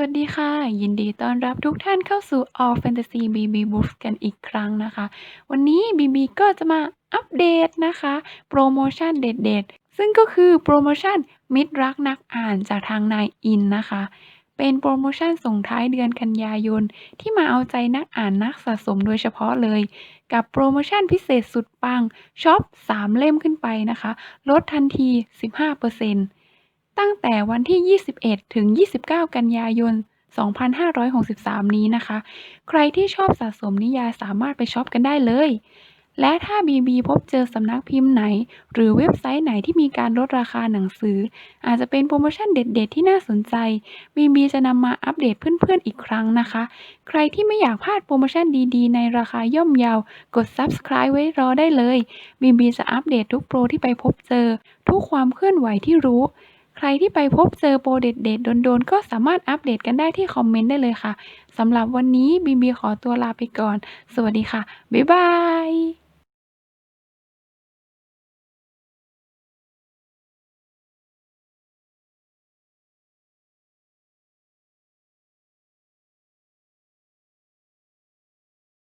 วัสดีค่ะ ยินดีต้อนรับทุกท่านเข้าสู่ All Fantasy BB Books กันอีกครั้งนะคะ วันนี้ BB ก็จะมาอัปเดตนะคะ โปรโมชั่นเด็ดๆ ซึ่งก็คือโปรโมชั่นมิตรรักนักอ่านจากทางนายอินนะคะ เป็นโปรโมชั่นส่งท้ายเดือนกันยายน ที่มาเอาใจนักอ่านนักสะสมโดยเฉพาะเลย กับโปรโมชั่นพิเศษสุดปังช็อป 3 เล่มขึ้นไปนะคะ ลดทันที 15% ตั้งแต่วันที่ 21 ถึง 29 กันยายน 2563 นี้นะคะ ใครที่ชอบสะสมนิยายสามารถไปช็อปกันได้เลย และถ้า BB พบเจอสำนักพิมพ์ไหน หรือเว็บไซต์ไหนที่มีการลดราคาหนังสือ อาจจะเป็นโปรโมชั่นเด็ด ๆ ที่น่าสนใจ BB จะนำมาอัปเดตเพื่อน ๆ อีกครั้งนะคะ ใครที่ไม่อยากพลาดโปรโมชั่นดี ๆ ในราคาย่อมเยาว กด Subscribe ไว้รอได้เลย BB จะอัปเดตทุกโปรที่ไปพบเจอ ทุกความเคลื่อนไหวที่รู้ ใครที่ไปพบเจอโปรเด็ดๆโดนๆ ก็สามารถอัปเดตกันได้ที่คอมเมนต์ได้เลยค่ะสำหรับวันนี้บีบีขอตัวลาไปก่อน สวัสดีค่ะ บ๊ายบาย